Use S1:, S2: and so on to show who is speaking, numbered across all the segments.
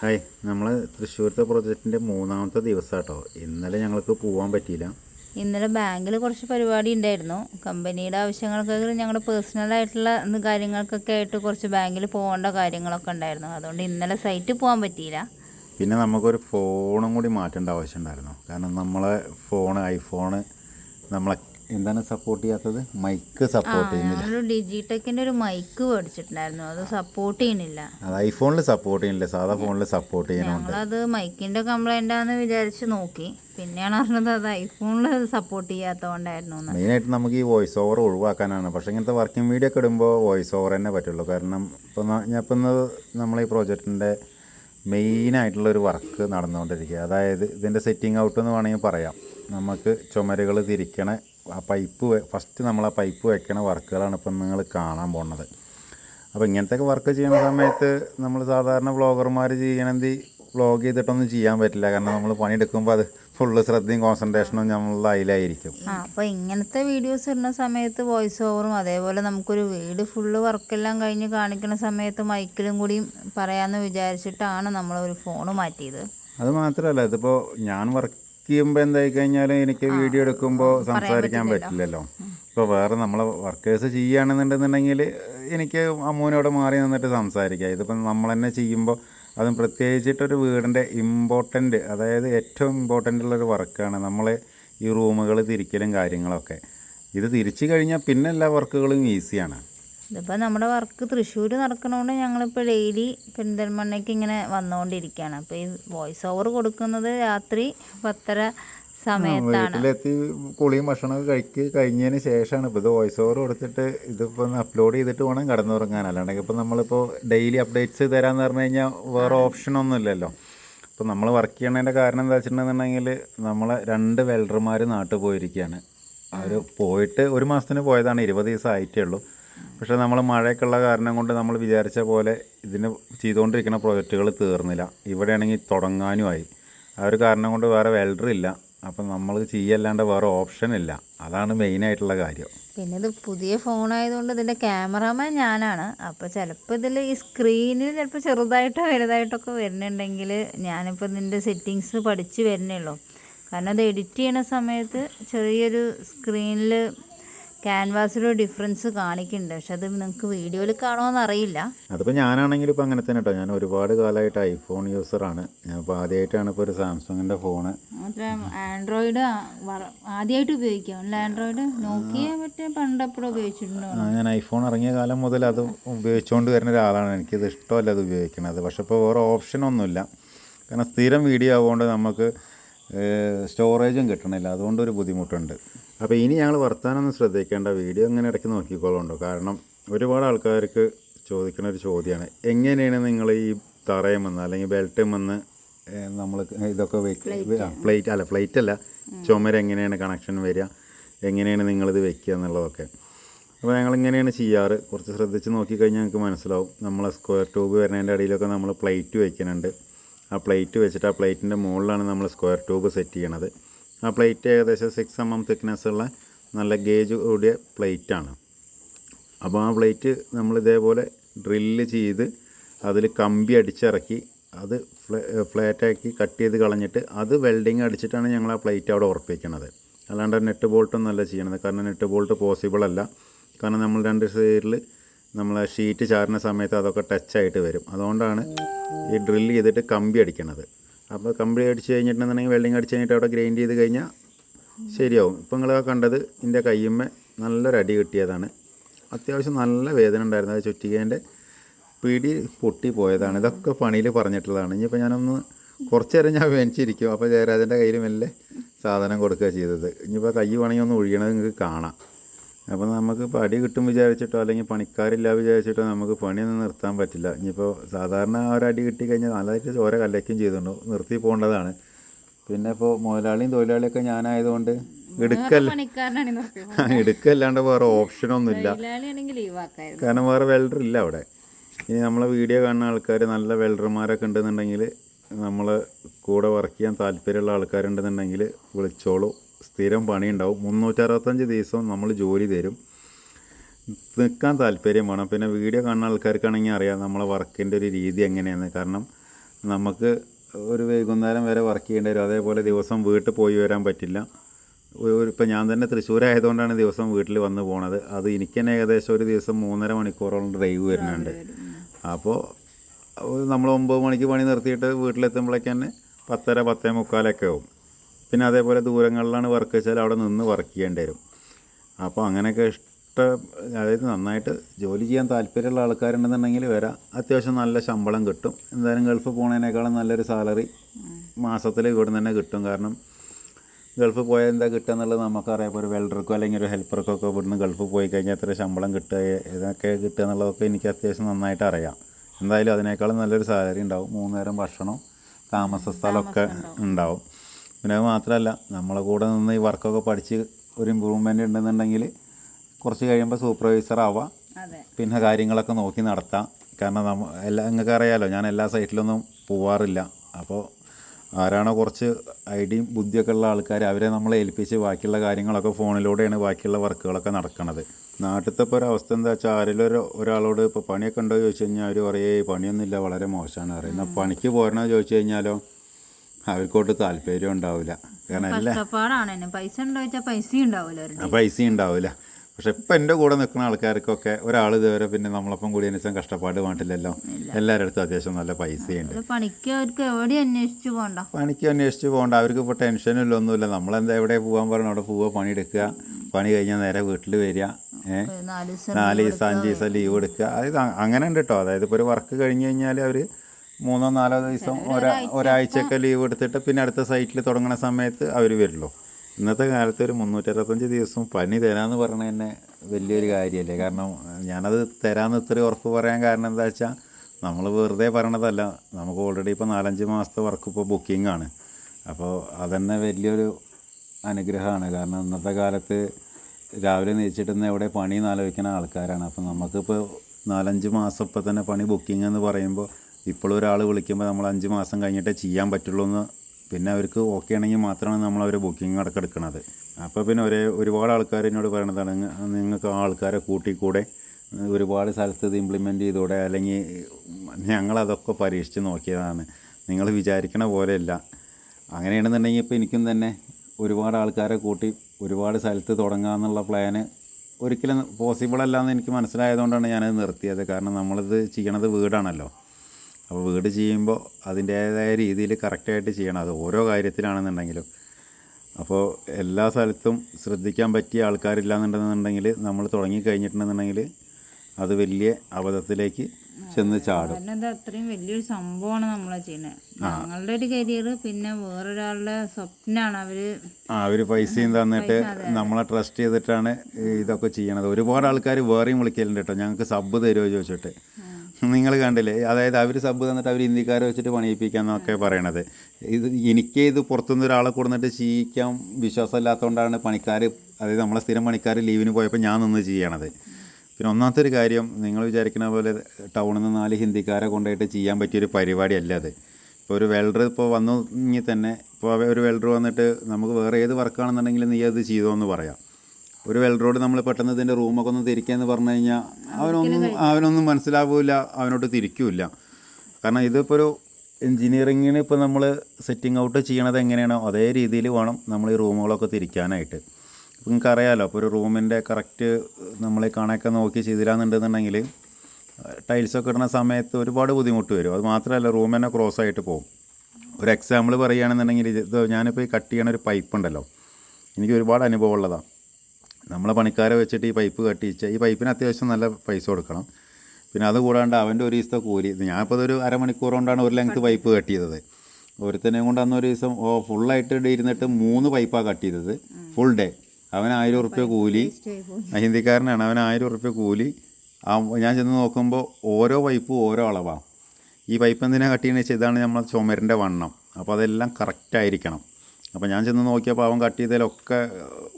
S1: Hi നമ്മൾ തൃശ്ശൂരത്തെ പ്രൊജക്റ്റിന്റെ മൂന്നാമത്തെ ദിവസം കേട്ടോ ഇന്നലെ ഞങ്ങൾക്ക് പോകാൻ പറ്റിയില്ല.
S2: ഇന്നലെ ബാങ്കിൽ കുറച്ച് പരിപാടി ഉണ്ടായിരുന്നു. കമ്പനിയുടെ ആവശ്യങ്ങൾക്കൊക്കെ ഞങ്ങളുടെ പേഴ്സണൽ ആയിട്ടുള്ള കാര്യങ്ങൾക്കൊക്കെ ആയിട്ട് കുറച്ച് ബാങ്കിൽ പോകേണ്ട കാര്യങ്ങളൊക്കെ ഉണ്ടായിരുന്നു. അതുകൊണ്ട് ഇന്നലെ സൈറ്റിൽ പോകാൻ പറ്റിയില്ല.
S1: പിന്നെ നമുക്കൊരു ഫോണും കൂടി മാറ്റേണ്ട ആവശ്യമുണ്ടായിരുന്നു കാരണം നമ്മളെ ഫോൺ ഐഫോണ് നമ്മളെ എന്താണ് സപ്പോർട്ട് ചെയ്യാത്തത്? മൈക്ക് സപ്പോർട്ട് ചെയ്യുന്നില്ല.
S2: ഡിജി ഡിജിടെക്കിന്റെ ഒരു മൈക്ക് മേടിച്ചിട്ടുണ്ടായിരുന്നു. അത് സപ്പോർട്ട് ചെയ്യണില്ല
S1: അത് ഐഫോണിൽ സപ്പോർട്ട് ചെയ്യുന്നില്ല. സാധാ ഫോണിൽ സപ്പോർട്ട് ചെയ്യുന്നുണ്ട്.
S2: അത് മൈക്കിന്റെ കംപ്ലൈന്റ് ആണെന്ന് വിചാരിച്ച് നോക്കി. പിന്നെയാണ് അറിഞ്ഞത് അത് ഐഫോണിൽ സപ്പോർട്ട് ചെയ്യാത്തതുകൊണ്ടായിരുന്നു മെയിൻ
S1: ആയിട്ട് നമുക്ക് ഈ വോയിസ് ഓവർ ഒഴിവാക്കാനാണ്. പക്ഷേ ഇങ്ങനത്തെ വർക്കിംഗ് വീഡിയോ ഒക്കെ ഇടുമ്പോൾ വോയിസ് ഓവർ തന്നെ പറ്റുള്ളൂ. കാരണം ഇപ്പോൾ ഞാൻ ഇപ്പം നമ്മളെ ഈ പ്രോജക്റ്റിന്റെ മെയിനായിട്ടുള്ള ഒരു വർക്ക് നടന്നുകൊണ്ടിരിക്കുക. അതായത് ഇതിന്റെ സെറ്റിംഗ് ഔട്ട് എന്ന് വേണമെങ്കിൽ പറയാം. നമുക്ക് ചുമരുകൾ തിരിക്കണ ആ പൈപ്പ് ഫസ്റ്റ് നമ്മൾ ആ പൈപ്പ് വെക്കണ വർക്കുകളാണ് ഇപ്പം നിങ്ങൾ കാണാൻ പോകുന്നത് അപ്പോൾ ഇങ്ങനത്തെ വർക്ക് ചെയ്യുന്ന സമയത്ത് നമ്മൾ സാധാരണ വ്ളോഗർമാർ ചെയ്യണമെങ്കിൽ വ്ളോഗ് ചെയ്തിട്ടൊന്നും ചെയ്യാൻ പറ്റില്ല. കാരണം നമ്മൾ പണിയെടുക്കുമ്പോൾ അത് ഫുള്ള് ശ്രദ്ധയും കോൺസെൻട്രേഷനും നമ്മളുടെ അതിലായിരിക്കും
S2: അപ്പോൾ ഇങ്ങനത്തെ വീഡിയോസ് ഇടുന്ന സമയത്ത് വോയിസ് ഓവറും അതേപോലെ നമുക്കൊരു വീട് ഫുള്ള് വർക്കെല്ലാം കഴിഞ്ഞ് കാണിക്കുന്ന സമയത്ത് മൈക്കിലും കൂടിയും പറയാമെന്ന് വിചാരിച്ചിട്ടാണ് നമ്മളൊരു ഫോണ് മാറ്റിയത്.
S1: അത് മാത്രമല്ല ഇതിപ്പോൾ ഞാൻ വർക്ക് ചെയ്യുമ്പോൾ എന്തായി കഴിഞ്ഞാൽ എനിക്ക് വീഡിയോ എടുക്കുമ്പോൾ സംസാരിക്കാൻ പറ്റില്ലല്ലോ. ഇപ്പോൾ വേറെ നമ്മളെ വർക്കേഴ്സ് ചെയ്യുകയാണെന്നുണ്ടെന്നുണ്ടെങ്കിൽ എനിക്ക് അമ്മൂനോട് മാറി നിന്നിട്ട് സംസാരിക്കാം. ഇതിപ്പം നമ്മൾ തന്നെ ചെയ്യുമ്പോൾ അതും പ്രത്യേകിച്ചിട്ടൊരു വീടിന്റെ ഇമ്പോർട്ടന്റ് അതായത് ഏറ്റവും ഇമ്പോർട്ടന്റ് ഉള്ളൊരു വർക്കാണ് നമ്മൾ ഈ റൂമുകൾ തിരിക്കലും കാര്യങ്ങളൊക്കെ. ഇത് തിരിച്ചു കഴിഞ്ഞാൽ പിന്നെ എല്ലാ വർക്കുകളും ഈസിയാണ്
S2: ഇതിപ്പോൾ നമ്മുടെ വർക്ക് തൃശ്ശൂർ നടക്കണോണ്ട് ഞങ്ങളിപ്പോൾ ഡെയിലി പെരിന്തൽമണ്ണയ്ക്ക് ഇങ്ങനെ വന്നുകൊണ്ടിരിക്കുകയാണ് അപ്പോൾ ഈ വോയിസ് ഓവർ കൊടുക്കുന്നത് രാത്രി പത്തര സമയത്താണ്.
S1: വീട്ടിലെത്തി കുളിയും ഭക്ഷണമൊക്കെ കഴിക്ക് കഴിഞ്ഞതിന് ശേഷമാണ് ഇപ്പോൾ ഇത് വോയിസ് ഓവർ കൊടുത്തിട്ട് ഇതിപ്പോൾ ഒന്ന് അപ്ലോഡ് ചെയ്തിട്ട് വേണം കടന്നുറങ്ങാൻ. അല്ലാണ്ടെങ്കിൽ ഇപ്പോൾ നമ്മളിപ്പോൾ ഡെയിലി അപ്ഡേറ്റ്സ് തരാമെന്ന് പറഞ്ഞു കഴിഞ്ഞാൽ വേറെ ഓപ്ഷനൊന്നും ഇല്ലല്ലോ. ഇപ്പോൾ നമ്മൾ വർക്ക് ചെയ്യണതിന്റെ കാരണം എന്താ വെച്ചിട്ടുണ്ടെന്നുണ്ടെങ്കിൽ നമ്മളെ രണ്ട് വെൽഡർമാർ നാട്ടിൽ പോയിരിക്കുകയാണ് അവർ പോയിട്ട് ഒരു മാസത്തിന് പോയതാണ് ഇരുപത് ദിവസം ആയിട്ടേ ഉള്ളൂ. പക്ഷേ നമ്മൾ മഴയൊക്കെ ഉള്ള കാരണം കൊണ്ട് നമ്മൾ വിചാരിച്ച പോലെ ഇതിന് ചെയ്തുകൊണ്ടിരിക്കുന്ന പ്രോജക്റ്റുകൾ തീർന്നില്ല. ഇവിടെയാണെങ്കിൽ തുടങ്ങാനുമായി ആ ഒരു കാരണം കൊണ്ട് വേറെ വെൽഡർ ഇല്ല. അപ്പം നമ്മൾ ചെയ്യല്ലാണ്ട് വേറെ ഓപ്ഷൻ ഇല്ല. അതാണ് മെയിൻ ആയിട്ടുള്ള കാര്യം.
S2: പിന്നെ ഇത് പുതിയ ഫോൺ ആയതുകൊണ്ട് ഇതിന്റെ ക്യാമറമാൻ ഞാനാണ്. അപ്പോൾ ചിലപ്പോൾ ഇതിൽ ഈ സ്ക്രീനിൽ ചിലപ്പോൾ ചെറുതായിട്ടോ വലുതായിട്ടൊക്കെ വരുന്നുണ്ടെങ്കിൽ ഞാനിപ്പോൾ ഇതിന്റെ സെറ്റിങ്സ് പഠിച്ച് വരുന്നേ ഉള്ളൂ. കാരണം അത് എഡിറ്റ് ചെയ്യണ സമയത്ത് ചെറിയൊരു സ്ക്രീനിൽ ക്യാൻവാസിലൊരു ഡിഫറൻസ് കാണിക്കുന്നുണ്ട്. പക്ഷെ അത് നിങ്ങൾക്ക് വീഡിയോയിൽ കാണുമോ അറിയില്ല.
S1: അതിപ്പോൾ ഞാനാണെങ്കിലും ഇപ്പോൾ അങ്ങനെ തന്നെ കേട്ടോ ഞാൻ ഒരുപാട് കാലമായിട്ട് ഐഫോൺ യൂസറാണ് ഞാൻ ഇപ്പോൾ ആദ്യമായിട്ടാണ് ഇപ്പോൾ ഒരു സാംസങ്ങിന്റെ ഫോണ്
S2: മാത്രം ആൻഡ്രോയിഡ് ആദ്യമായിട്ട് ഉപയോഗിക്കാം. അല്ല ആൻഡ്രോയിഡ് നോക്കിയ പണ്ട് എപ്പോഴും ഉപയോഗിച്ചിട്ടുണ്ടോ?
S1: ഞാൻ ഐഫോൺ ഇറങ്ങിയ കാലം മുതൽ അത് ഉപയോഗിച്ചുകൊണ്ട് വരുന്ന ഒരാളാണ്. എനിക്കിത് ഇഷ്ടമല്ല അത് ഉപയോഗിക്കണത്. പക്ഷെ ഇപ്പോൾ വേറെ ഓപ്ഷൻ ഒന്നുമില്ല. കാരണം സ്ഥിരം വീഡിയോ ആവുകൊണ്ട് നമുക്ക് സ്റ്റോറേജും കിട്ടണില്ല. അതുകൊണ്ടൊരു ബുദ്ധിമുട്ടുണ്ട്. അപ്പോൾ ഇനി ഞങ്ങൾ വർത്താനൊന്നും ശ്രദ്ധിക്കേണ്ട. വീഡിയോ ഇങ്ങനെ ഇടയ്ക്ക് നോക്കിക്കോളുണ്ടോ? കാരണം ഒരുപാട് ആൾക്കാർക്ക് ചോദിക്കുന്ന ഒരു ചോദ്യമാണ് എങ്ങനെയാണ് നിങ്ങൾ ഈ തറയും വന്ന് അല്ലെങ്കിൽ ബെൽറ്റും വന്ന് നമ്മൾ ഇതൊക്കെ പ്ലേറ്റ് അല്ല പ്ലേറ്റ് അല്ല. ചുമര എങ്ങനെയാണ് കണക്ഷൻ വരിക? എങ്ങനെയാണ് നിങ്ങളിത് വെക്കുക എന്നുള്ളതൊക്കെ. അപ്പോൾ ഞങ്ങൾ ഇങ്ങനെയാണ് ചെയ്യാറ്. കുറച്ച് ശ്രദ്ധിച്ച് നോക്കിക്കഴിഞ്ഞാൽ ഞങ്ങൾക്ക് മനസ്സിലാവും. നമ്മൾ സ്ക്വയർ ട്യൂബ് വരുന്നതിന്റെ അടിയിലൊക്കെ നമ്മൾ പ്ലേറ്റ് വയ്ക്കുന്നുണ്ട് ആ പ്ലേറ്റ് വെച്ചിട്ട് ആ പ്ലേറ്റിന്റെ മുകളിലാണ് നമ്മൾ സ്ക്വയർ ട്യൂബ് സെറ്റ് ചെയ്യണത്. ആ പ്ലേറ്റ് ഏകദേശം സിക്സ് എം എം തിക്നെസ് ഉള്ള നല്ല ഗേജ് കൂടിയ പ്ലേറ്റാണ് അപ്പോൾ ആ പ്ലേറ്റ് നമ്മൾ ഇതേപോലെ ഡ്രില്ല് ചെയ്ത് അതിൽ കമ്പി അടിച്ചിറക്കി അത് ഫ്ലേ ഫ്ലാറ്റാക്കി കട്ട് ചെയ്ത് കളഞ്ഞിട്ട് അത് വെൽഡിങ് അടിച്ചിട്ടാണ് ഞങ്ങൾ ആ പ്ലേറ്റ് അവിടെ ഉറപ്പിക്കുന്നത് അല്ലാണ്ട് നെറ്റ് ബോൾട്ടും നല്ല ചെയ്യണത്. കാരണം നെറ്റ് ബോൾട്ട് പോസിബിൾ അല്ല. കാരണം നമ്മൾ രണ്ട് സൈഡിൽ നമ്മൾ ഷീറ്റ് ചാരുന്ന സമയത്ത് അതൊക്കെ ടച്ചായിട്ട് വരും. അതുകൊണ്ടാണ് ഈ ഡ്രില്ല് ചെയ്തിട്ട് കമ്പി അടിക്കണത്. അപ്പോൾ കമ്പിളി അടിച്ച് കഴിഞ്ഞിട്ടുണ്ടെന്നുണ്ടെങ്കിൽ വെൽഡിങ് അടിച്ച് കഴിഞ്ഞിട്ട് അവിടെ ഗ്രൈൻഡ് ചെയ്ത് കഴിഞ്ഞാൽ ശരിയാവും. ഇപ്പം നിങ്ങൾ കണ്ടത് എന്റെ കയ്യുമ്മേ നല്ലൊരു അടി കിട്ടിയതാണ്. അത്യാവശ്യം നല്ല വേദന ഉണ്ടായിരുന്നു. അത് ചുറ്റികേന്റെ പിടി പൊട്ടി പോയതാണ്. ഇതൊക്കെ പണിയിൽ പറഞ്ഞിട്ടുള്ളതാണ്. ഇനിയിപ്പോൾ ഞാനൊന്ന് കുറച്ച് നേരം ഞാൻ വേനിച്ചിരിക്കും. അപ്പോൾ ജയരാജന്റെ കയ്യിൽ മെല്ലെ സാധനം കൊടുക്കുക ചെയ്തത്. ഇനിയിപ്പോൾ കൈ വേണമെങ്കിൽ ഒന്ന് ഒഴിയണത് നിങ്ങൾക്ക് കാണാം. അപ്പോൾ നമുക്ക് പടി അടി കിട്ടും വിചാരിച്ചിട്ടോ അല്ലെങ്കിൽ പണിക്കാരില്ല വിചാരിച്ചിട്ടോ നമുക്ക് പണിയൊന്നും നിർത്താൻ പറ്റില്ല. ഇനിയിപ്പോൾ സാധാരണ ആ ഒരു അടി കിട്ടി കഴിഞ്ഞാൽ നല്ലതായിട്ട് ചോര കല്ലയ്ക്കും ചെയ്തിട്ടുണ്ടോ നിർത്തി പോകേണ്ടതാണ്. പിന്നെ ഇപ്പോൾ മുതലാളിയും തൊഴിലാളിയൊക്കെ ഞാനായതുകൊണ്ട് എടുക്കല്ല എടുക്കല്ലാണ്ട് വേറെ ഓപ്ഷനൊന്നുമില്ല കാരണം വേറെ വെൽഡർ ഇല്ല അവിടെ. ഇനി നമ്മളെ വീഡിയോ കാണുന്ന ആൾക്കാർ നല്ല വെൽഡർമാരൊക്കെ ഉണ്ടെന്നുണ്ടെങ്കിൽ നമ്മൾ കൂടെ വർക്ക് ചെയ്യാൻ താല്പര്യമുള്ള ആൾക്കാരുണ്ടെന്നുണ്ടെങ്കിൽ വിളിച്ചോളൂ. സ്ഥിരം പണിയുണ്ടാവും. മുന്നൂറ്ററുപത്തഞ്ച് ദിവസം നമ്മൾ ജോലി തരും. നിൽക്കാൻ താല്പര്യം വേണം പിന്നെ വീഡിയോ കാണുന്ന ആൾക്കാർക്കാണെങ്കിൽ അറിയാം നമ്മളെ വർക്കിന്റെ ഒരു രീതി എങ്ങനെയാണ്. കാരണം നമുക്ക് ഒരു വൈകുന്നേരം വരെ വർക്ക് ചെയ്യേണ്ടി വരും. അതേപോലെ ദിവസം വീട്ടിൽ പോയി വരാൻ പറ്റില്ല. ഒരു ഇപ്പം ഞാൻ തന്നെ തൃശ്ശൂരായതുകൊണ്ടാണ് ദിവസം വീട്ടിൽ വന്ന് പോണത്. അത് എനിക്ക് തന്നെ ഏകദേശം ഒരു ദിവസം മൂന്നര മണിക്കൂറോളം ഡ്രൈവ് വരുന്നുണ്ട്. അപ്പോൾ നമ്മൾ ഒമ്പത് മണിക്ക് പണി നിർത്തിയിട്ട് വീട്ടിലെത്തുമ്പോഴേക്കന്നെ പത്തര പത്തേ മുക്കാലൊക്കെ ആവും. പിന്നെ അതേപോലെ ദൂരങ്ങളിലാണ് വർക്ക് വെച്ചാൽ അവിടെ നിന്ന് വർക്ക് ചെയ്യേണ്ടി വരും. അപ്പോൾ അങ്ങനെയൊക്കെ ഇഷ്ട അതായത് നന്നായിട്ട് ജോലി ചെയ്യാൻ താല്പര്യമുള്ള ആൾക്കാരുണ്ടെന്നുണ്ടെങ്കിൽ വരാം. അത്യാവശ്യം നല്ല ശമ്പളം കിട്ടും. എന്തായാലും ഗൾഫ് പോകുന്നതിനേക്കാളും നല്ലൊരു സാലറി മാസത്തിൽ ഇവിടെ തന്നെ കിട്ടും. കാരണം ഗൾഫ് പോയാൽ എന്താ കിട്ടുക എന്നുള്ളത് നമുക്കറിയാം. ഇപ്പോൾ ഒരു വെൽഡർക്കോ അല്ലെങ്കിൽ ഒരു ഹെൽപ്പർക്കോ ഒക്കെ ഇവിടുന്ന് ഗൾഫ് പോയി കഴിഞ്ഞാൽ എത്ര ശമ്പളം കിട്ടുക ഇതൊക്കെ കിട്ടുക എന്നുള്ളതൊക്കെ എനിക്ക് അത്യാവശ്യം നന്നായിട്ട് അറിയാം. എന്തായാലും അതിനേക്കാളും നല്ലൊരു സാലറി ഉണ്ടാവും. മൂന്ന് നേരം ഭക്ഷണം താമസ സ്ഥലമൊക്കെ ഉണ്ടാവും. പിന്നെ അത് മാത്രമല്ല നമ്മളെ കൂടെ നിന്ന് ഈ വർക്കൊക്കെ പഠിച്ച് ഒരു ഇമ്പ്രൂവ്മെന്റ് ഉണ്ടെന്നുണ്ടെങ്കിൽ കുറച്ച് കഴിയുമ്പോൾ സൂപ്പർവൈസർ ആവാം. പിന്നെ കാര്യങ്ങളൊക്കെ നോക്കി നടത്താം. കാരണം നമ്മ എല്ലാ നിങ്ങൾക്ക് അറിയാമല്ലോ ഞാൻ എല്ലാ സൈറ്റിലൊന്നും പോവാറില്ല. അപ്പോൾ ആരാണോ കുറച്ച് ഐഡിയും ബുദ്ധിയൊക്കെ ഉള്ള ആൾക്കാർ അവരെ നമ്മളെ ഏൽപ്പിച്ച് ബാക്കിയുള്ള കാര്യങ്ങളൊക്കെ ഫോണിലൂടെയാണ് ബാക്കിയുള്ള വർക്കുകളൊക്കെ നടക്കുന്നത് നാട്ടിലത്തെ ഇപ്പോൾ ഒരവസ്ഥ അവസ്ഥ എന്താ വെച്ചാൽ ആരെങ്കിലും ഒരു ഒരാളോട് ഇപ്പോൾ പണിയൊക്കെ ഉണ്ടോ ചോദിച്ചു കഴിഞ്ഞാൽ അവർ പറയേ പണിയൊന്നുമില്ല വളരെ മോശമാണ്. പറയുന്നത് പണിക്ക് പോരണോ ചോദിച്ചു കഴിഞ്ഞാലോ അവർക്കോട്ട് താല്പര്യം ഉണ്ടാവില്ല കാരണം
S2: കഷ്ടപ്പാടാണ്. എന്നെ പൈസ ഉണ്ടോ ഉണ്ടാവില്ല
S1: പൈസ ഉണ്ടാവില്ല പക്ഷെ ഇപ്പം എന്റെ കൂടെ നിൽക്കുന്ന ആൾക്കാർക്കൊക്കെ ഒരാൾ ഇതുവരെ പിന്നെ നമ്മളൊപ്പം കൂടി അനുസരിച്ച് കഷ്ടപ്പാട് വേണ്ടില്ലല്ലോ എല്ലാവരുടെ അടുത്തും അത്യാവശ്യം നല്ല പൈസയുണ്ട്.
S2: പണിക്ക് അവർക്ക് എവിടെ അന്വേഷിച്ചു പോകണ്ട?
S1: പണിക്ക് അന്വേഷിച്ച് പോകണ്ട. അവർക്ക് ഇപ്പോൾ ടെൻഷനില്ല ഒന്നുമില്ല. നമ്മളെന്താ എവിടെ പോകാൻ പറഞ്ഞു അവിടെ പോവുക പണിയെടുക്കുക. പണി കഴിഞ്ഞാൽ നേരെ വീട്ടിൽ വരിക.
S2: നാല് ദിവസം
S1: അഞ്ച് ദിവസം ലീവ് എടുക്കുക. അതായത് അങ്ങനെ ഉണ്ട് കേട്ടോ അതായത് ഇപ്പോൾ ഒരു വർക്ക് കഴിഞ്ഞ് കഴിഞ്ഞാൽ അവർ മൂന്നോ നാലോ ദിവസം ഒരാ ഒരാഴ്ചയൊക്കെ ലീവ് എടുത്തിട്ട് പിന്നെ അടുത്ത സൈറ്റിൽ തുടങ്ങുന്ന സമയത്ത് അവർ വരുള്ളൂ ഇന്നത്തെ കാലത്ത് ഒരു മുന്നൂറ്ററുപത്തഞ്ച് ദിവസം പണി തരാമെന്ന് പറഞ്ഞ തന്നെ വലിയൊരു കാര്യമല്ലേ കാരണം ഞാനത് തരാമെന്ന് ഇത്ര ഉറപ്പ് പറയാൻ കാരണം എന്താ വെച്ചാൽ നമ്മൾ വെറുതെ പറയണതല്ല. നമുക്ക് ഓൾറെഡി ഇപ്പോൾ നാലഞ്ച് മാസത്തെ വർക്ക് ഇപ്പോൾ ബുക്കിംഗ് ആണ്. അപ്പോൾ അതന്നെ വലിയൊരു അനുഗ്രഹമാണ്. കാരണം ഇന്നത്തെ കാലത്ത് രാവിലെ നീച്ചിട്ടുന്ന എവിടെ പണി ആലോചിക്കുന്ന ആൾക്കാരാണ്. അപ്പോൾ നമുക്കിപ്പോൾ നാലഞ്ച് മാസം ഇപ്പോൾ തന്നെ പണി ബുക്കിംഗ് എന്ന് പറയുമ്പോൾ ഇപ്പോഴും ഒരാൾ വിളിക്കുമ്പോൾ നമ്മൾ അഞ്ച് മാസം കഴിഞ്ഞിട്ടേ ചെയ്യാൻ പറ്റുള്ളൂ എന്ന് പിന്നെ അവർക്ക് ഓക്കെ ആണെങ്കിൽ മാത്രമാണ് നമ്മൾ അവർ ബുക്കിംഗ് അടക്കം എടുക്കുന്നത് അപ്പോൾ പിന്നെ ഒരേ ഒരുപാട് ആൾക്കാർ എന്നോട് പറയണതാണ് നിങ്ങൾക്ക് നിങ്ങൾക്ക് ആൾക്കാരെ കൂട്ടിക്കൂടെ ഒരുപാട് സ്ഥലത്ത് ഇത് ഇംപ്ലിമെന്റ് ചെയ്തൂടെ? അല്ലെങ്കിൽ ഞങ്ങളതൊക്കെ പരീക്ഷിച്ച് നോക്കിയതാണ്. നിങ്ങൾ വിചാരിക്കണ പോലെയല്ല. അങ്ങനെയാണെന്നുണ്ടെങ്കിൽ ഇപ്പോൾ എനിക്കും തന്നെ ഒരുപാട് ആൾക്കാരെ കൂട്ടി ഒരുപാട് സ്ഥലത്ത് തുടങ്ങാമെന്നുള്ള പ്ലാന് ഒരിക്കലും പോസിബിൾ അല്ല എന്ന് എനിക്ക് മനസ്സിലായതുകൊണ്ടാണ് ഞാനത് നിർത്തിയത്. കാരണം നമ്മളിത് ചെയ്യണത് വീടാണല്ലോ. അപ്പോൾ വീട് ചെയ്യുമ്പോൾ അതിന്റേതായ രീതിയിൽ കറക്റ്റായിട്ട് ചെയ്യണം. അത് ഓരോ കാര്യത്തിലാണെന്നുണ്ടെങ്കിലും. അപ്പോൾ എല്ലാ സ്ഥലത്തും ശ്രദ്ധിക്കാൻ പറ്റിയ ആൾക്കാരില്ലാന്നുണ്ടെന്നുണ്ടെങ്കിൽ നമ്മൾ തുടങ്ങി കഴിഞ്ഞിട്ടുണ്ടെന്നുണ്ടെങ്കിൽ അത് വലിയ അബദ്ധത്തിലേക്ക് ചെന്ന് ചാടും.
S2: അത്രയും വലിയൊരു സംഭവമാണ് നമ്മൾ ചെയ്യുന്നത്. ഞങ്ങളുടെ ഒരു കരിയർ പിന്നെ വേറൊരാളുടെ സ്വപ്നമാണ് അവർ
S1: ആ അവർ പൈസയും തന്നിട്ട് നമ്മളെ ട്രസ്റ്റ് ചെയ്തിട്ടാണ് ഇതൊക്കെ ചെയ്യണത്. ഒരുപാട് ആൾക്കാർ വേറെയും വിളിക്കലുണ്ട് കേട്ടോ. ഞങ്ങൾക്ക് സബ് തരുമോ ചോദിച്ചിട്ട്. നിങ്ങൾ കണ്ടില്ലേ? അതായത് അവർ സബ് തന്നിട്ട് അവർ ഹിന്ദിക്കാരെ വെച്ചിട്ട് പണിയിപ്പിക്കാന്നൊക്കെ പറയണത്. ഇത് എനിക്ക് ഇത് പുറത്തുനിന്ന് ഒരാളെ കൊടുന്നിട്ട് ചെയ്യിക്കാൻ വിശ്വാസമില്ലാത്തതുകൊണ്ടാണ് പണിക്കാർ അതായത് നമ്മളെ സ്ഥിരം പണിക്കാർ ലീവിന് പോയപ്പോൾ ഞാൻ നിന്ന് ചെയ്യണത്. പിന്നെ ഒന്നാമത്തെ ഒരു കാര്യം നിങ്ങൾ വിചാരിക്കുന്ന പോലെ ടൗണിൽ നിന്ന് നാല് ഹിന്ദിക്കാരെ കൊണ്ടുപോയിട്ട് ചെയ്യാൻ പറ്റിയൊരു പരിപാടിയല്ല അത്. ഇപ്പോൾ ഒരു വെൽഡർ ഇപ്പോൾ വന്നു തന്നെ ഇപ്പോൾ ഒരു വെൽഡർ വന്നിട്ട് നമുക്ക് വേറെ ഏത് വർക്കാണെന്നുണ്ടെങ്കിലും നീ അത് ചെയ്തോ എന്ന് പറയാം. ഒരു വെൽറോഡ് നമ്മൾ പെട്ടെന്ന് ഇതിന്റെ റൂമൊക്കെ ഒന്ന് തിരിക്കാന്ന് പറഞ്ഞു കഴിഞ്ഞാൽ അവനൊന്നും അവനൊന്നും മനസ്സിലാവില്ല അവനോട്ട് തിരിക്കില്ല. കാരണം ഇതിപ്പോൾ ഒരു എൻജിനീയറിങ്ങിന് ഇപ്പോൾ നമ്മൾ സെറ്റിംഗ് ഔട്ട് ചെയ്യണത് എങ്ങനെയാണോ അതേ രീതിയിൽ വേണം നമ്മൾ ഈ റൂമുകളൊക്കെ തിരിക്കാനായിട്ട്. ഇപ്പം നിങ്ങൾക്ക് അറിയാമല്ലോ അപ്പോൾ ഒരു റൂമിന്റെ കറക്റ്റ് നമ്മൾ കാണാനൊക്കെ നോക്കി ചെയ്തില്ലാന്നുണ്ടെന്നുണ്ടെങ്കിൽ ടൈൽസൊക്കെ ഇടുന്ന സമയത്ത് ഒരുപാട് ബുദ്ധിമുട്ട് വരും. അത് മാത്രമല്ല റൂം തന്നെ ക്രോസ് ആയിട്ട് പോകും. ഒരു എക്സാമ്പിൾ പറയുകയാണെന്നുണ്ടെങ്കിൽ ഇത് ഞാനിപ്പോൾ ഈ കട്ട് ചെയ്യണ ഒരു പൈപ്പ് ഉണ്ടല്ലോ. എനിക്ക് ഒരുപാട് അനുഭവം ഉള്ളതാണ് നമ്മളെ പണിക്കാരെ വെച്ചിട്ട് ഈ പൈപ്പ് കട്ടിച്ച് ഈ പൈപ്പിന് അത്യാവശ്യം നല്ല പൈസ കൊടുക്കണം. പിന്നെ അത് കൂടാണ്ട് അവന്റെ ഒരു ദിവസത്തെ കൂലി ഞാനിപ്പോൾ അതൊരു അരമണിക്കൂർ കൊണ്ടാണ് ഒരു ലെങ്ത് പൈപ്പ് കട്ട് ചെയ്തത് ഒരുത്തനെയും കൊണ്ട് അന്ന് ഒരു ദിവസം ഓ ഫുള്ളായിട്ട് ഇരുന്നിട്ട് മൂന്ന് പൈപ്പാണ് കട്ട് ചെയ്തത് ഫുൾ ഡേ അവൻ ആയിരം ഉറുപ്പ്യ കൂലി ഹിന്ദിക്കാരനാണ് അവൻ ആയിരം ഉറുപ്പ്യ കൂലി. ആ ഞാൻ ചെന്ന് നോക്കുമ്പോൾ ഓരോ പൈപ്പും ഓരോ അളവാണ് ഈ പൈപ്പ് എന്തിനാണ് കട്ട് ചെയ്യണമെന്ന് വെച്ചാൽ ഇതാണ് നമ്മളെ ചുമരിന്റെ വണ്ണം. അപ്പോൾ അതെല്ലാം കറക്റ്റായിരിക്കണം അപ്പോൾ ഞാൻ ചെന്ന് നോക്കിയപ്പോൾ അവൻ കട്ട് ചെയ്തതിലൊക്കെ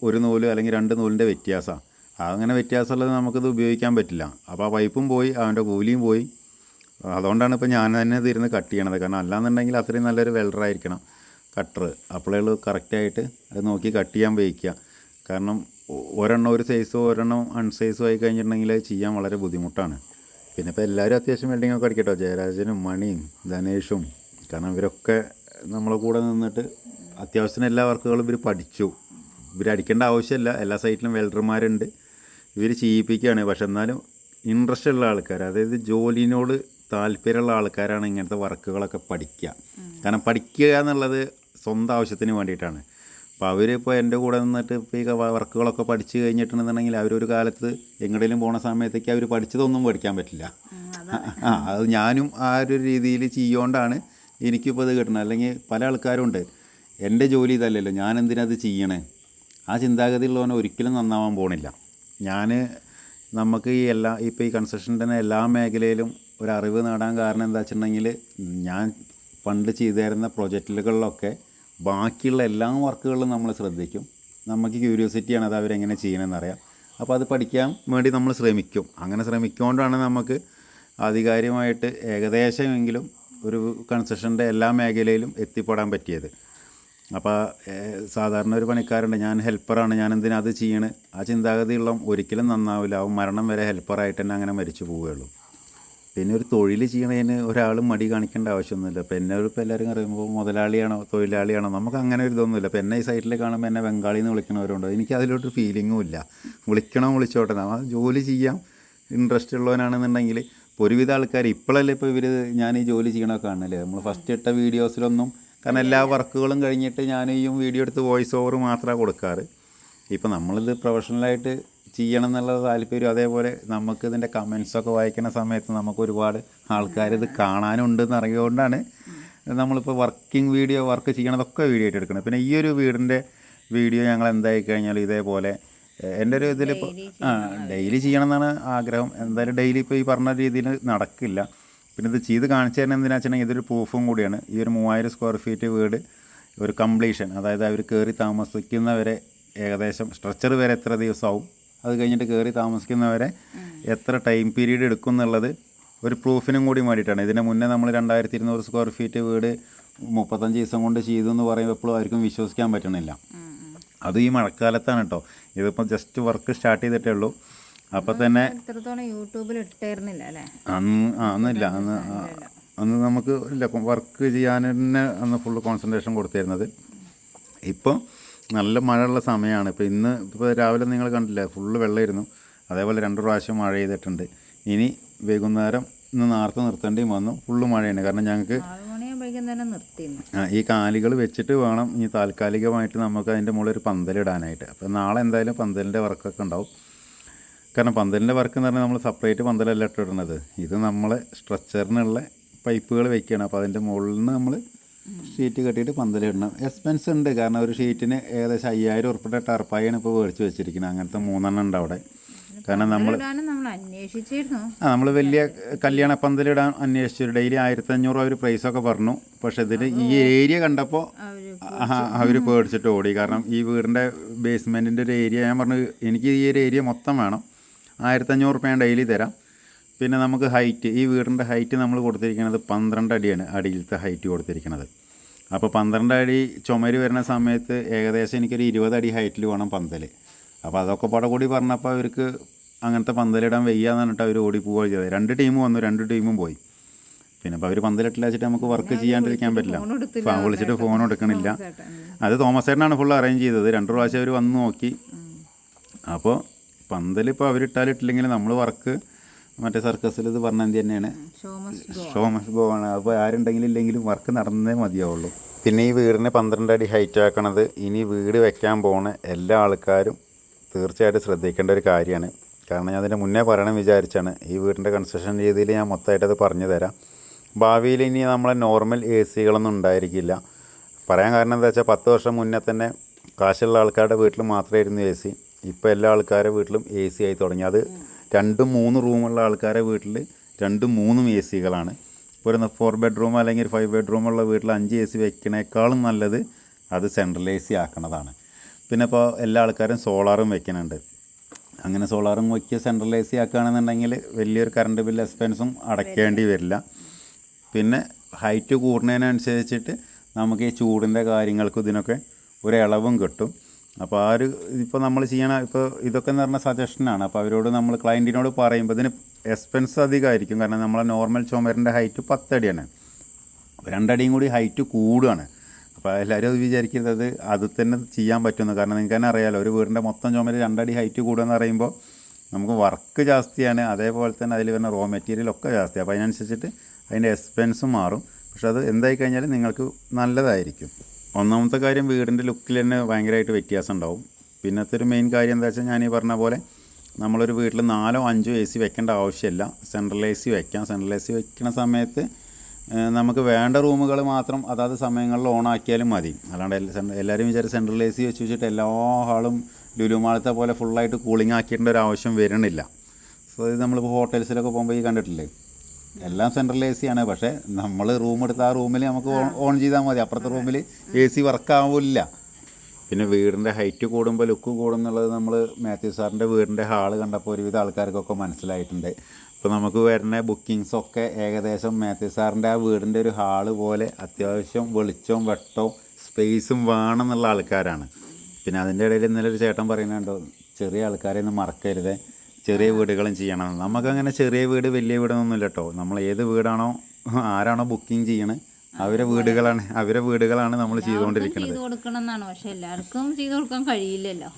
S1: ഒരു നൂൽ അല്ലെങ്കിൽ രണ്ട് നൂലിന്റെ വ്യത്യാസമാണ് അങ്ങനെ വ്യത്യാസമുള്ളത് നമുക്കിത് ഉപയോഗിക്കാൻ പറ്റില്ല. അപ്പോൾ ആ പൈപ്പും പോയി അവന്റെ കൂലിയും പോയി. അതുകൊണ്ടാണ് ഇപ്പോൾ ഞാൻ തന്നെ ഇതിരുന്ന് കട്ട് ചെയ്യണത്. കാരണം അല്ലാന്നുണ്ടെങ്കിൽ അത്രയും നല്ലൊരു വെൽഡറായിരിക്കണം കട്ടർ അപ്പോഴേ കറക്റ്റായിട്ട് അത് നോക്കി കട്ട് ചെയ്യാൻ വയ്ക്കുക കാരണം ഒരെണ്ണം ഒരു സൈസോ ഒരെണ്ണം അൺസൈസോ ആയി കഴിഞ്ഞിട്ടുണ്ടെങ്കിൽ ചെയ്യാൻ വളരെ ബുദ്ധിമുട്ടാണ്. പിന്നെ ഇപ്പോൾ എല്ലാവരും അത്യാവശ്യം വെൽഡിംഗ് ഒക്കെ അടിക്കട്ടോ ജയരാജനും മണിയും ധനേഷും. കാരണം ഇവരൊക്കെ നമ്മളെ കൂടെ നിന്നിട്ട് അത്യാവശ്യത്തിന് എല്ലാ വർക്കുകളും ഇവർ പഠിച്ചു. ഇവർ അടിക്കേണ്ട ആവശ്യമില്ല. എല്ലാ സൈറ്റിലും വെൽഡർമാരുണ്ട്. ഇവർ ചെയ്യിപ്പിക്കുകയാണ്. പക്ഷെ എന്നാലും ഇൻട്രസ്റ്റ് ഉള്ള ആൾക്കാർ അതായത് ജോലിനോട് താല്പര്യമുള്ള ആൾക്കാരാണ് ഇങ്ങനത്തെ വർക്കുകളൊക്കെ പഠിക്കുക. കാരണം പഠിക്കുക എന്നുള്ളത് സ്വന്തം ആവശ്യത്തിന് വേണ്ടിയിട്ടാണ്. അപ്പോൾ അവരിപ്പോൾ എന്റെ കൂടെ നിന്നിട്ട് ഇപ്പോൾ ഈ വർക്കുകളൊക്കെ പഠിച്ചു കഴിഞ്ഞിട്ടുണ്ടെന്നുണ്ടെങ്കിൽ അവരൊരു കാലത്ത് എങ്ങടേലും പോണ സമയത്തേക്ക് അവർ പഠിച്ചതൊന്നും പഠിക്കാൻ പറ്റില്ല. ആ അത് ഞാനും ആ ഒരു രീതിയിൽ ചെയ്യുകൊണ്ടാണ് എനിക്കിപ്പോൾ ഇത് കിട്ടണം അല്ലെങ്കിൽ പല ആൾക്കാരും ഉണ്ട് എന്റെ ജോലി ഇതല്ലല്ലോ ഞാൻ എന്തിനത് ചെയ്യണേ? ആ ചിന്താഗതി ഉള്ളവനെ ഒരിക്കലും നന്നാവാൻ പോണില്ല. ഞാൻ നമുക്ക് ഈ എല്ലാ ഇപ്പോൾ ഈ കൺസ്ട്രക്ഷന്റെ തന്നെ എല്ലാ മേഖലയിലും ഒരു അറിവ് നേടാൻ കാരണം എന്താ വെച്ചിട്ടുണ്ടെങ്കിൽ ഞാൻ പണ്ട് ചെയ്തു തരുന്ന പ്രൊജക്റ്റുകളിലൊക്കെ ബാക്കിയുള്ള എല്ലാ വർക്കുകളിലും നമ്മൾ ശ്രദ്ധിക്കും. നമുക്ക് ക്യൂരിയോസിറ്റിയാണ് അത് അവരെങ്ങനെ ചെയ്യണമെന്ന് അറിയാം. അപ്പോൾ അത് പഠിക്കാൻ വേണ്ടി നമ്മൾ ശ്രമിക്കും. അങ്ങനെ ശ്രമിക്കുകൊണ്ടാണ് നമുക്ക് ആധികാരികമായിട്ട് ഏകദേശമെങ്കിലും ഒരു കൺസ്ട്രക്ഷന്റെ എല്ലാ മേഖലയിലും എത്തിപ്പെടാൻ പറ്റിയത്. അപ്പോൾ സാധാരണ ഒരു പണിക്കാരുണ്ട് ഞാൻ ഹെൽപ്പറാണ്. ഞാൻ എന്തിനാ അത് ചെയ്യണ്? ആ ചിന്താഗതിയുള്ള ഒരിക്കലും നന്നാവില്ല അവൻ മരണം വരെ ഹെൽപ്പറായിട്ട് തന്നെ അങ്ങനെ മരിച്ചു പോവുകയുള്ളൂ. പിന്നെ ഒരു തൊഴിൽ ചെയ്യണതിന് ഒരാൾ മടി കാണിക്കേണ്ട ആവശ്യമൊന്നുമില്ല. ഇപ്പം എന്നെ ഇപ്പോൾ എല്ലാവരും അറിയുമ്പോൾ മുതലാളിയാണോ തൊഴിലാളിയാണോ? നമുക്ക് അങ്ങനെ ഒരു ഇതൊന്നുമില്ല. ഇപ്പം എന്നെ ഈ സൈറ്റിൽ കാണുമ്പോൾ എന്നെ ബംഗാളി എന്ന് വിളിക്കണവരുണ്ടോ എനിക്ക് അതിലോട്ട് ഫീലിങ്ങും ഇല്ല. വിളിക്കണോ വിളിച്ചോട്ടെ. നമ്മൾ ജോലി ചെയ്യാം. ഇൻട്രസ്റ്റ് ഉള്ളവനാണെന്നുണ്ടെങ്കിൽ ഒരുവിധ ആൾക്കാർ ഇപ്പോഴല്ലേ ഇപ്പോൾ ഇവർ ഞാൻ ഈ ജോലി ചെയ്യണമൊക്കെ കാണുന്നില്ലേ നമ്മൾ ഫസ്റ്റ് ഇട്ട വീഡിയോസിലൊന്നും കാരണം എല്ലാ വർക്കുകളും കഴിഞ്ഞിട്ട് ഞാൻ ഈ വീഡിയോ എടുത്ത് വോയിസ് ഓവർ മാത്രമേ കൊടുക്കാറ്. ഇപ്പം നമ്മളിത് പ്രൊഫഷണലായിട്ട് ചെയ്യണം എന്നുള്ള താല്പര്യം അതേപോലെ നമുക്ക് ഇതിന്റെ കമൻസൊക്കെ വായിക്കുന്ന സമയത്ത് നമുക്ക് ഒരുപാട് ആൾക്കാർ ഇത് കാണാനുണ്ടെന്ന് അറിയുകൊണ്ടാണ് നമ്മളിപ്പോൾ വർക്കിംഗ് വീഡിയോ വർക്ക് ചെയ്യണതൊക്കെ വീഡിയോ ആയിട്ട് എടുക്കണം പിന്നെ ഈ ഒരു വീടിന്റെ വീഡിയോ ഞങ്ങൾ എന്തായി കഴിഞ്ഞാൽ ഇതേപോലെ എന്റെ ഒരു ഇതിലിപ്പോൾ ആ ഡെയിലി ചെയ്യണം എന്നാണ് ആഗ്രഹം. എന്തായാലും ഡെയിലി ഇപ്പോൾ ഈ പറഞ്ഞ രീതിയിൽ നടക്കില്ല. പിന്നെ ഇത് ചെയ്ത് കാണിച്ചു തരണം എന്തിനാ വെച്ചിട്ടുണ്ടെങ്കിൽ ഇതൊരു പ്രൂഫും കൂടിയാണ്. ഈ ഒരു മൂവായിരം സ്ക്വയർ ഫീറ്റ് വീട് ഒരു കംപ്ലീഷൻ അതായത് അവർ കയറി താമസിക്കുന്നവരെ ഏകദേശം സ്ട്രക്ചർ വരെ എത്ര ദിവസമാവും? അത് കഴിഞ്ഞിട്ട് കയറി താമസിക്കുന്നവരെ എത്ര ടൈം പീരീഡ് എടുക്കും എന്നുള്ളത് ഒരു പ്രൂഫിനും കൂടി വേണ്ടിയിട്ടാണ്. ഇതിന് മുന്നേ നമ്മൾ രണ്ടായിരത്തി ഇരുന്നൂറ് സ്ക്വയർ ഫീറ്റ് വീട് മുപ്പത്തഞ്ച് ദിവസം കൊണ്ട് ചെയ്തു എന്ന് പറയുമ്പോൾ എപ്പോഴും ആർക്കും വിശ്വസിക്കാൻ പറ്റണില്ല. അത് ഈ മഴക്കാലത്താണ് കേട്ടോ ഇതിപ്പോൾ ജസ്റ്റ് വർക്ക് സ്റ്റാർട്ട് ചെയ്തിട്ടേ ഉള്ളൂ. അപ്പോൾ തന്നെ
S2: യൂട്യൂബിൽ ഇട്ടായിരുന്നില്ല അല്ലേ?
S1: അന്ന് ആ അന്നില്ല. അന്ന് അന്ന് നമുക്ക് ഇല്ല വർക്ക് ചെയ്യാൻ തന്നെ അന്ന് ഫുള്ള് കോൺസെൻട്രേഷൻ കൊടുത്തിരുന്നത്. ഇപ്പോൾ നല്ല മഴയുള്ള സമയമാണ് ഇപ്പോൾ ഇന്ന് ഇപ്പോൾ രാവിലെ നിങ്ങൾ കണ്ടില്ലേ ഫുള്ള് വെള്ളമായിരുന്നു. അതേപോലെ രണ്ട് പ്രാവശ്യം മഴ ചെയ്തിട്ടുണ്ട് ഇനി വൈകുന്നേരം ഇന്ന് നേരത്തെ നിർത്തേണ്ടിയും വന്നു. ഫുള്ള് മഴയാണ്. കാരണം ഞങ്ങൾക്ക് ആ, ഈ കാലികൾ വെച്ചിട്ട് വേണം ഇനി താൽക്കാലികമായിട്ട് നമുക്ക് അതിന്റെ മുകളിൽ ഒരു പന്തലിടാനായിട്ട്. അപ്പോൾ നാളെ എന്തായാലും പന്തലിന്റെ വർക്കൊക്കെ ഉണ്ടാവും. കാരണം പന്തലിന്റെ വർക്ക് എന്ന് പറഞ്ഞാൽ നമ്മൾ സെപ്പറേറ്റ് പന്തലല്ല ഇട്ടിടുന്നത് ഇത് നമ്മൾ സ്ട്രക്ചറിനുള്ള പൈപ്പുകൾ വെക്കുകയാണ് അപ്പോൾ അതിന്റെ മുകളിൽ നിന്ന് നമ്മൾ ഷീറ്റ് കെട്ടിയിട്ട് പന്തലിടണം എക്സ്പെൻസ് ഉണ്ട്. കാരണം ഒരു ഷീറ്റിന് ഏകദേശം അയ്യായിരം ഉറുപ്പിന്റെ ടർപ്പായാണ് ഇപ്പോൾ മേടിച്ച് വെച്ചിരിക്കുന്നത്. അങ്ങനത്തെ മൂന്നെണ്ണം ഉണ്ട് അവിടെ. കാരണം നമ്മൾ ആ നമ്മൾ വലിയ കല്യാണ പന്തലിടാൻ അന്വേഷിച്ചു ഡെയിലി ആയിരത്തഞ്ഞൂറ് അവർ പ്രൈസൊക്കെ പറഞ്ഞു. പക്ഷെ ഇതിൽ ഈ ഏരിയ കണ്ടപ്പോൾ അവർ പേടിച്ചിട്ട് ഓടി. കാരണം ഈ വീടിന്റെ ബേസ്മെന്റിന്റെ ഒരു ഏരിയ ഞാൻ പറഞ്ഞു എനിക്ക് ഈ ഒരു ഏരിയ മൊത്തം വേണം. ആയിരത്തഞ്ഞൂറ് ഞാൻ ഡെയിലി തരാം. പിന്നെ നമുക്ക് ഹൈറ്റ് ഈ വീടിന്റെ ഹൈറ്റ് നമ്മൾ കൊടുത്തിരിക്കുന്നത് പന്ത്രണ്ട് അടിയാണ് അടിയിലത്തെ ഹൈറ്റ് കൊടുത്തിരിക്കുന്നത്. അപ്പോൾ പന്ത്രണ്ട് അടി ചുമര് വരുന്ന സമയത്ത് ഏകദേശം എനിക്കൊരു ഇരുപത് അടി ഹൈറ്റിൽ വേണം പന്തൽ അപ്പോൾ അതൊക്കെ പാടെ കൂടി പറഞ്ഞപ്പോൾ അവർക്ക് അങ്ങനത്തെ പന്തലിടാൻ വയ്യാന്ന് പറഞ്ഞിട്ട് അവർ ഓടി പോവുക ചെയ്തത്. രണ്ട് ടീം വന്നു രണ്ട് ടീമും പോയി. പിന്നെ അപ്പോൾ അവർ പന്തലിട്ടില്ല വെച്ചിട്ട് നമുക്ക് വർക്ക് ചെയ്യാണ്ടിരിക്കാൻ പറ്റില്ല. ഫാൻ വിളിച്ചിട്ട് ഫോൺ എടുക്കണില്ല. അത് തോമസ് ചേട്ടനാണ് ഫുൾ അറേഞ്ച് ചെയ്തത്. രണ്ട് പ്രാവശ്യം അവർ വന്ന് നോക്കി. അപ്പോൾ പന്തൽ ഇപ്പോൾ അവരിട്ടാലിട്ടില്ലെങ്കിൽ നമ്മൾ വർക്ക് മറ്റേ സർക്കസിൽ ഇത് പറഞ്ഞ എന്ത് തന്നെയാണ്?
S2: ഷോമസ്
S1: ഷോ മസ്റ്റ് ഗോ ആണ് അപ്പോൾ ആരുണ്ടെങ്കിലും ഇല്ലെങ്കിലും വർക്ക് നടന്നേ മതിയാവുള്ളൂ. പിന്നെ ഈ വീടിനെ പന്ത്രണ്ട് അടി ഹൈറ്റ് ആക്കണത് ഇനി വീട് വെക്കാൻ പോണ എല്ലാ ആൾക്കാരും തീർച്ചയായിട്ടും ശ്രദ്ധിക്കേണ്ട ഒരു കാര്യമാണ്. കാരണം ഞാൻ അതിന്റെ മുന്നേ പറയണം വിചാരിച്ചാണ്. ഈ വീടിന്റെ കൺസ്ട്രക്ഷൻ രീതിയിൽ ഞാൻ മൊത്തമായിട്ട് അത് പറഞ്ഞു തരാം. ഭാവിയിൽ ഇനി നമ്മളെ നോർമൽ എ സികളൊന്നും ഉണ്ടായിരിക്കില്ല. പറയാൻ കാരണം എന്താ വെച്ചാൽ പത്ത് വർഷം മുന്നേ തന്നെ കാശുള്ള ആൾക്കാരുടെ വീട്ടിൽ മാത്രമായിരുന്നു എ സി ഇപ്പോൾ എല്ലാ ആൾക്കാരെ വീട്ടിലും എ സി ആയി തുടങ്ങി. അത് രണ്ടും മൂന്ന് റൂമുള്ള ആൾക്കാരെ വീട്ടിൽ രണ്ടും മൂന്നും എ സികളാണ് ഒരു ഫോർ ബെഡ്റൂം അല്ലെങ്കിൽ ഫൈവ് ബെഡ്റൂം ഉള്ള വീട്ടിൽ അഞ്ച് എ സി വെക്കണേക്കാളും നല്ലത് അത് സെൻട്രൽ എ സി ആക്കണതാണ്. പിന്നെ ഇപ്പോൾ എല്ലാ ആൾക്കാരും സോളാറും വെക്കുന്നുണ്ട് അങ്ങനെ സോളാറും വയ്ക്കുക സെൻട്രൽ എ സി ആക്കുകയാണെന്നുണ്ടെങ്കിൽ വലിയൊരു കറണ്ട് ബില്ല് എക്സ്പെൻസും അടയ്ക്കേണ്ടി വരില്ല. പിന്നെ ഹൈറ്റ് കൂടുന്നതിനനുസരിച്ചിട്ട് നമുക്ക് ഈ ചൂടിന്റെ കാര്യങ്ങൾക്കും ഇതിനൊക്കെ ഒരു ഇളവും കിട്ടും. അപ്പോൾ ആ ഒരു ഇപ്പോൾ നമ്മൾ ചെയ്യണ ഇപ്പോൾ ഇതൊക്കെ എന്ന് പറഞ്ഞ സജഷനാണ് അപ്പോൾ അവരോട് നമ്മൾ ക്ലയന്റിനോട് പറയുമ്പോൾ ഇതിന് എക്സ്പെൻസ് അധികമായിരിക്കും കാരണം നമ്മളെ നോർമൽ ചുമരിന്റെ ഹൈറ്റ് പത്തടിയാണ്. രണ്ടടിയും കൂടി ഹൈറ്റ് കൂടുകയാണ് അപ്പോൾ എല്ലാവരും അത് വിചാരിക്കുന്നത് അത് തന്നെ ചെയ്യാൻ പറ്റുമെന്ന് കാരണം നിങ്ങൾക്ക് തന്നെ അറിയാലോ ഒരു വീടിന്റെ മൊത്തം ചുമര് രണ്ടടി ഹൈറ്റ് കൂടുകയെന്ന് പറയുമ്പോൾ നമുക്ക് വർക്ക് ജാസ്തിയാണ്. അതേപോലെ തന്നെ അതിൽ വരുന്ന റോ മെറ്റീരിയൽ ഒക്കെ ജാസ്തിയാണ് അപ്പോൾ അതിനനുസരിച്ചിട്ട് അതിന്റെ എക്സ്പെൻസും മാറും. പക്ഷെ അത് എന്തായി കഴിഞ്ഞാൽ നിങ്ങൾക്ക് നല്ലതായിരിക്കും. ഒന്നാമത്തെ കാര്യം വീടിന്റെ ലുക്കിൽ തന്നെ ഭയങ്കരമായിട്ട് വ്യത്യാസം ഉണ്ടാവും. പിന്നത്തെ ഒരു മെയിൻ കാര്യം എന്താ വെച്ചാൽ ഞാൻ ഈ പറഞ്ഞ പോലെ നമ്മളൊരു വീട്ടിൽ നാലോ അഞ്ചോ എ സി വെക്കേണ്ട ആവശ്യമില്ല. സെൻട്രൽ എ സി വെക്കാം. സെൻട്രൽ എ സി വെക്കുന്ന സമയത്ത് നമുക്ക് വേണ്ട റൂമുകൾ മാത്രം അതാത് സമയങ്ങളിൽ ഓൺ ആക്കിയാലും മതി. അല്ലാണ്ട് എല്ലാ- എല്ലാവരും വിചാരിച്ച് സെൻട്രൽ എ സി വെച്ച് വെച്ചിട്ട് എല്ലാ ഹാളും ലുലുമാളത്തെ പോലെ ഫുള്ളായിട്ട് കൂളിംഗ് ആക്കിയിട്ടുണ്ട് ഒരു ആവശ്യം വരണില്ല. സോ ഇത് നമ്മളിപ്പോൾ ഹോട്ടൽസിലൊക്കെ പോകുമ്പോൾ ഈ കണ്ടിട്ടില്ലേ? എല്ലാം സെൻട്രൽ എ സി ആണ്. പക്ഷേ നമ്മൾ റൂം എടുത്ത് ആ റൂമിൽ നമുക്ക് ഓൺ- ചെയ്താൽ മതി. അപ്പുറത്തെ റൂമിൽ എ സി വർക്ക് ആവില്ല. പിന്നെ വീടിന്റെ ഹൈറ്റ് കൂടുമ്പോൾ ലുക്ക് കൂടും എന്നുള്ളത് നമ്മൾ മാത്യു സാറിന്റെ വീടിന്റെ ഹാൾ കണ്ടപ്പോൾ ഒരുവിധ ആൾക്കാർക്കൊക്കെ മനസ്സിലായിട്ടുണ്ട്. അപ്പോൾ നമുക്ക് വരുന്ന ബുക്കിങ്സൊക്കെ ഏകദേശം മാത്യു സാറിന്റെ ആ വീടിന്റെ ഒരു ഹാൾ പോലെ അത്യാവശ്യം വെളിച്ചവും വെട്ടവും സ്പേസും വേണം എന്നുള്ള ആൾക്കാരാണ്. പിന്നെ അതിന്റെ ഇടയിൽ ഇന്നലെ ഒരു ചേട്ടൻ പറയുന്നുണ്ടോ ചെറിയ ആൾക്കാരെ ഒന്നും മറക്കരുത്. ചെറിയ വീടുകളും ചെയ്യണം. നമുക്കങ്ങനെ ചെറിയ വീട് വലിയ വീടൊന്നുമില്ല കേട്ടോ നമ്മൾ ഏത് വീടാണോ ആരാണോ ബുക്കിംഗ് ചെയ്യണേ അവരെ വീടുകളാണ് അവരെ വീടുകളാണ് നമ്മൾ ചെയ്തുകൊണ്ടിരിക്കുന്നത്
S2: ചെയ്തു കൊടുക്കണം എന്നാണ് പക്ഷെ എല്ലാവർക്കും ചെയ്തു കൊടുക്കാൻ കഴിയില്ലല്ലോ.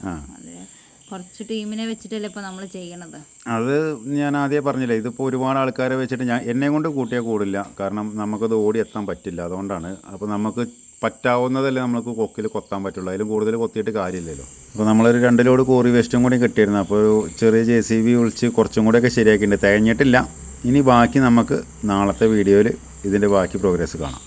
S2: കുറച്ച് ടീമിനെ വെച്ചിട്ടല്ലേ ഇപ്പൊ നമ്മൾ ചെയ്യണത്.
S1: അത് ഞാൻ ആദ്യം പറഞ്ഞില്ല ഇതിപ്പോൾ ഒരുപാട് ആൾക്കാരെ വെച്ചിട്ട് ഞാൻ എന്നെ കൊണ്ട് കൂട്ടിയാൽ കൂടില്ല. കാരണം നമുക്കത് ഓടി എത്താൻ പറ്റില്ല. അതുകൊണ്ടാണ്. അപ്പോൾ നമുക്ക് പറ്റാവുന്നതല്ലേ നമുക്ക് കൊക്കിൽ കൊത്താൻ പറ്റുള്ളൂ. അതിലും കൂടുതൽ കൊത്തിയിട്ട് കാര്യമില്ലല്ലോ. അപ്പോൾ നമ്മളൊരു രണ്ട് ലോഡ് കോറി വേസ്റ്റും കൂടി കിട്ടിയിരുന്നു. അപ്പോൾ ഒരു ചെറിയ ജെ സി ബി വിളിച്ച് കുറച്ചും കൂടെയൊക്കെ ശരിയാക്കിയിട്ടുണ്ട്. തികഞ്ഞിട്ടില്ല. ഇനി ബാക്കി നമുക്ക് നാളത്തെ വീഡിയോയിൽ ഇതിന്റെ ബാക്കി പ്രോഗ്രസ് കാണാം.